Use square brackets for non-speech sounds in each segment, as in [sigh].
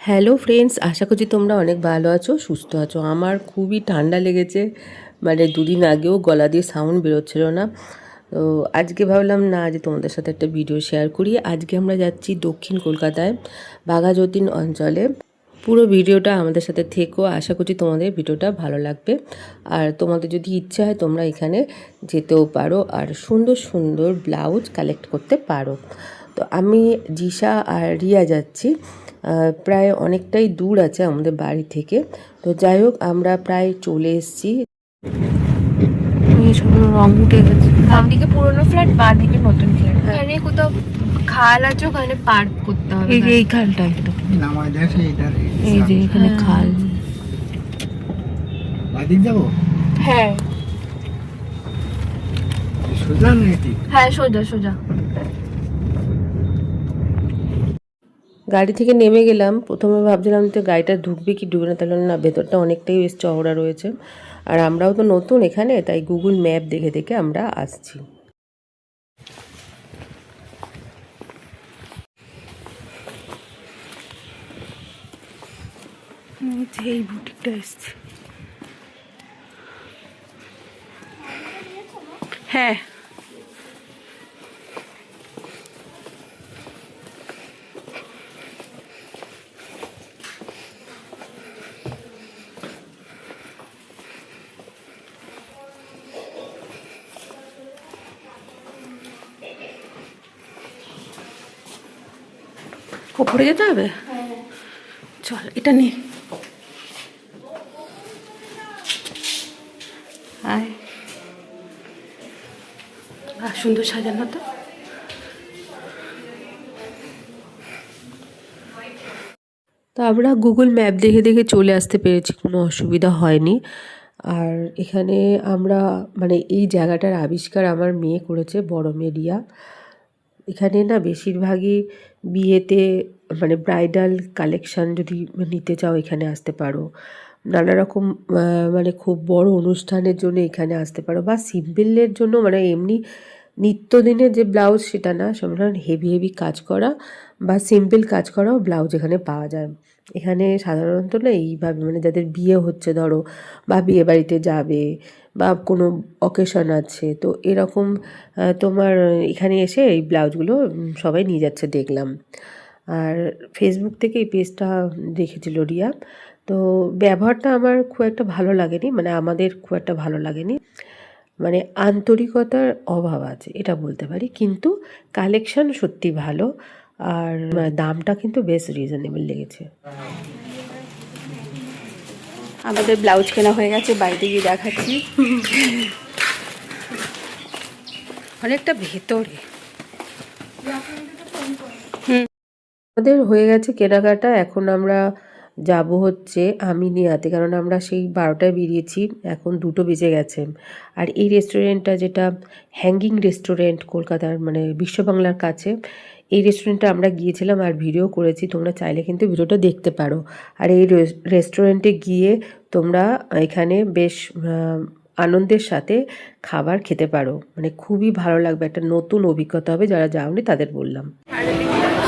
Hello friends আশা করছি তোমরা অনেক ভালো আছো, সুস্থ আছো। আমার খুবই ঠান্ডা লেগেছে মানে দুদিন আগেও গলা দিয়ে সাউন্ড বেরোচ্ছিল না। তো আজকে ভাবলাম, না যে তোমাদের সাথে একটা ভিডিও শেয়ার করি। আজকে আমরা যাচ্ছি দক্ষিণ কলকাতায়, বাঘাযতীন অঞ্চলে। পুরো ভিডিওটা আমাদের সাথে থেকো, আশা করছি তোমাদের ভিডিওটা ভালো লাগবে। আর তোমাদের যদি ইচ্ছা হয়, তোমরা এখানে যেতেও পারো, আর সুন্দর সুন্দর ব্লাউজ কালেক্ট করতে পারো। তো আমি জিসা আর রিয়া যাচ্ছি। প্রায় অনেকটাই দূর আছে আমাদের বাড়ি থেকে। তো যাই হোক আমরা প্রায় চলে এসেছি। রং উঠে গেছে। বাম দিকে পুরোনো ফ্ল্যাট বাঁ দিকে নতুন ফ্ল্যাট এখানে কোথাও খাল আছে ওখানে পার্ক করতে হবে। এই যে এই খালটা একদম। নামায় দেখ এইটার এই যে এখানে খাল। বাদিক যাব? হ্যাঁ। সোজা হ্যাঁ সোজা সোজা। গাড়ি থেকে নেমে গেলাম। প্রথমে ভাবছিলাম তো গাড়িটা ঢুকবে কি ঢুকবে না, তাহলে না, ভেতরটা অনেকটাই বেশ চওড়া রয়েছে। আর আমরাও তো নতুন এখানে, তাই গুগল ম্যাপ দেখে দেখে আমরা আসছি। এই হ্যাঁ ওপরে যেতে হবে? চল, এটা নে। আয়। সুন্দর সাজানো তো। তো আমরা গুগল ম্যাপ দেখে দেখে চলে আসতে পেরেছি, কোনো অসুবিধা হয়নি। আর এখানে আমরা মানে এই জায়গাটার আবিষ্কার আমার মেয়ে করেছে, বড় মেরিয়া। এখানে না বেশিরভাগই বিয়েতে মানে ব্রাইডাল কালেকশন যদি নিতে চাও এখানে আসতে পারো। নানা রকম মানে খুব বড় অনুষ্ঠানের জন্য এখানে আসতে পারো বা সিম্পলের জন্য মানে এমনি নিত্যদিনের যে ব্লাউজ সেটা না সব হেভি হেভি কাজ করা বা সিম্পল কাজ করাও ব্লাউজ এখানে পাওয়া যায়। এখানে সাধারণত না এইভাবে মানে যাদের বিয়ে হচ্ছে ধরো বা বিয়ে বাড়িতে যাবে বা কোনো অকেশন আছে, তো এরকম তোমার এখানে এসে এই ব্লাউজগুলো সবাই নিয়ে যাচ্ছে দেখলাম। আর ফেসবুক থেকে এই পেজটা দেখেছিল রিয়া। তো ব্যবহারটা আমার খুব একটা ভালো লাগেনি মানে আমাদের খুব একটা ভালো লাগেনি। মানে আন্তরিকতার অভাব আছে এটা বলতে পারি। কিন্তু কালেকশন সত্যি ভালো আর দামটা কিন্তু বেশ রিজনেবল লেগেছে। আমাদের ব্লাউজ কেনা হয়ে গেছে বাড়িতে গিয়ে দেখাচ্ছি। [laughs] অনেকটা ভেতরে। আমাদের হয়ে গেছে কেনাকাটা। এখন আমরা যাব হচ্ছে আমিনিয়াতে কারণ আমরা সেই বারোটায় বেরিয়েছি, এখন দুটো বেজে গেছে। আর এই রেস্টুরেন্টটা যেটা হ্যাঙ্গিং রেস্টুরেন্ট কলকাতার মানে বিশ্ববাংলার কাছে, এই রেস্টুরেন্টে আমরা গিয়েছিলাম আর ভিডিও করেছি, তোমরা চাইলে কিন্তু ভিডিওটা দেখতে পারো। আর এই রেস্টুরেন্টে গিয়ে তোমরা এখানে বেশ আনন্দের সাথে খাবার খেতে পারো। মানে খুবই ভালো লাগবে। একটা নতুন অভিজ্ঞতা হবে যারা যাওনি তাদের বললাম।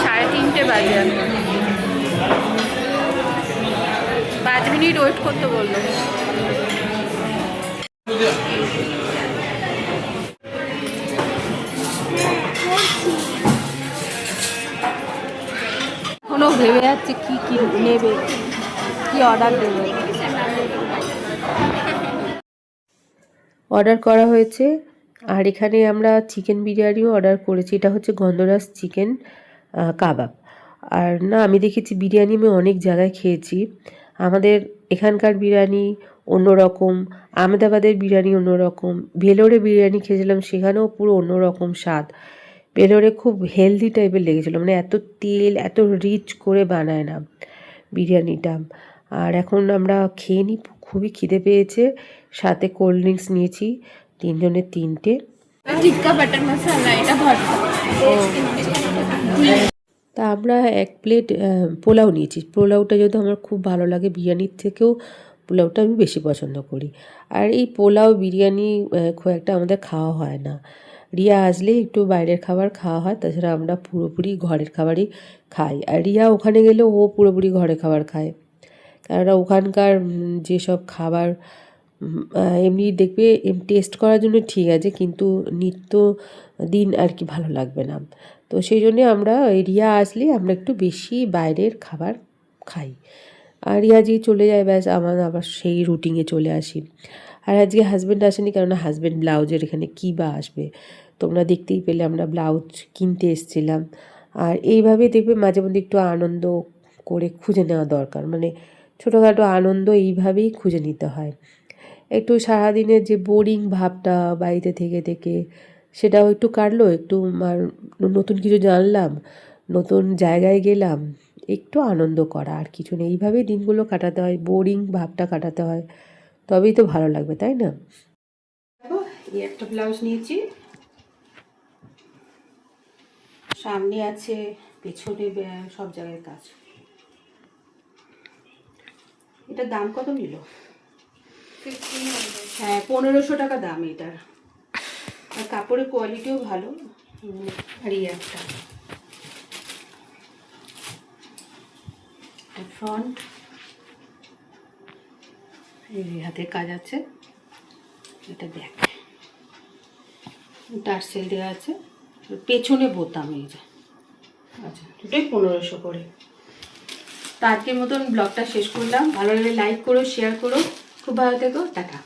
সাড়ে তিনটে বাজে। পাঁচ মিনিট ওয়েট করতে বলল। এখনও ভেবে যাচ্ছে কি কি নেবে, কি অর্ডার দেবে। অর্ডার করা হয়েছে। আর এখানে আমরা চিকেন বিরিয়ানিও অর্ডার করেছি। এটা হচ্ছে গন্ধরাজ চিকেন কাবাব। আর না, আমি দেখেছি বিরিয়ানি আমি অনেক জায়গায় খেয়েছি। আমাদের এখানকার বিরিয়ানি অন্যরকম, আহমেদাবাদের বিরিয়ানি অন্যরকম, ভেলোরে বিরিয়ানি খেয়েছিলাম, সেখানেও পুরো অন্যরকম স্বাদ। ভেলোরে খুব হেলদি টাইপের লেগেছিলো মানে এত তেল, এত রিচ করে বানায় না বিরিয়ানিটা। আর এখন আমরা খেয়ে নিই খুবই খিদে পেয়েছে। সাথে কোল্ড ড্রিঙ্কস নিয়েছি তিনজনের তিনটে। টিক্কা বাটার মশলা এটা তা আমরা এক প্লেট পোলাও নিয়েছি। পোলাওটা যদি আমার খুব ভালো লাগে বিরিয়ানির থেকেও পোলাওটা আমি বেশি পছন্দ করি। আর এই পোলাও বিরিয়ানি খুব একটা আমাদের খাওয়া হয় না। রিয়া আসলেই একটু বাইরের খাবার খাওয়া হয় তাছাড়া আমরা পুরোপুরি ঘরের খাবারই খাই। আর রিয়া ওখানে গেলেও ও পুরোপুরি ঘরে খাবার খায়। কেননা ওখানকার যেসব খাবার এমনি দেখবে টেস্ট করার জন্য ঠিক আছে, কিন্তু নিত্য দিন আর কি ভালো লাগবে না। তো সেই জন্যে আমরা রিয়া আসলে আমরা একটু বেশি বাইরের খাবার খাই। আর রিয়া যে চলে যায়, ব্যাস, আমার আবার সেই রুটিনে চলে আসি। আর আজকে হাজব্যান্ড আসেনি, কেননা হাজব্যান্ড ব্লাউজের এখানে কী বা আসবে? তোমরা দেখতেই পেলে, আমরা ব্লাউজ কিনতে এসেছিলাম। আর এইভাবে দেখবে মাঝে মধ্যে একটু আনন্দ করে খুঁজে নেওয়া দরকার। মানে ছোটোখাটো আনন্দ এইভাবেই খুঁজে নিতে হয়। একটু সারাদিনের যে বোরিং ভাবটা বাড়িতে থেকে থেকে, সেটাও একটু কাটলো, একটু নতুন কিছু জানলাম, নতুন জায়গায় গেলাম, একটু আনন্দ করা আর কিছু নেই। এইভাবেই দিনগুলো কাটাতে হয় বোরিং ভাবটা কাটাতে হয়। তবেই তো ভালো লাগবে, তাই না? একটা ব্লাউজ নিয়েছি। সামনে আছে, পেছনে সব জায়গায় কাজ। এটার দাম কত নিল? হ্যাঁ পনেরোশো টাকা দাম এটার। আর কাপড়ের কোয়ালিটিও ভালো। আর এই একটা। ফ্রন্ট এই হাতে কাজ আছে। এটা দেখ। টার্সেল দেওয়া আছে। পেছনে বোতাম এই যে। আচ্ছা দুটোই পনেরোশো করে। তো আজকের মতন ব্লগটা শেষ করলাম। ভালো লাগলে লাইক করো শেয়ার করো। খুব ভালো থেকো। টাটা।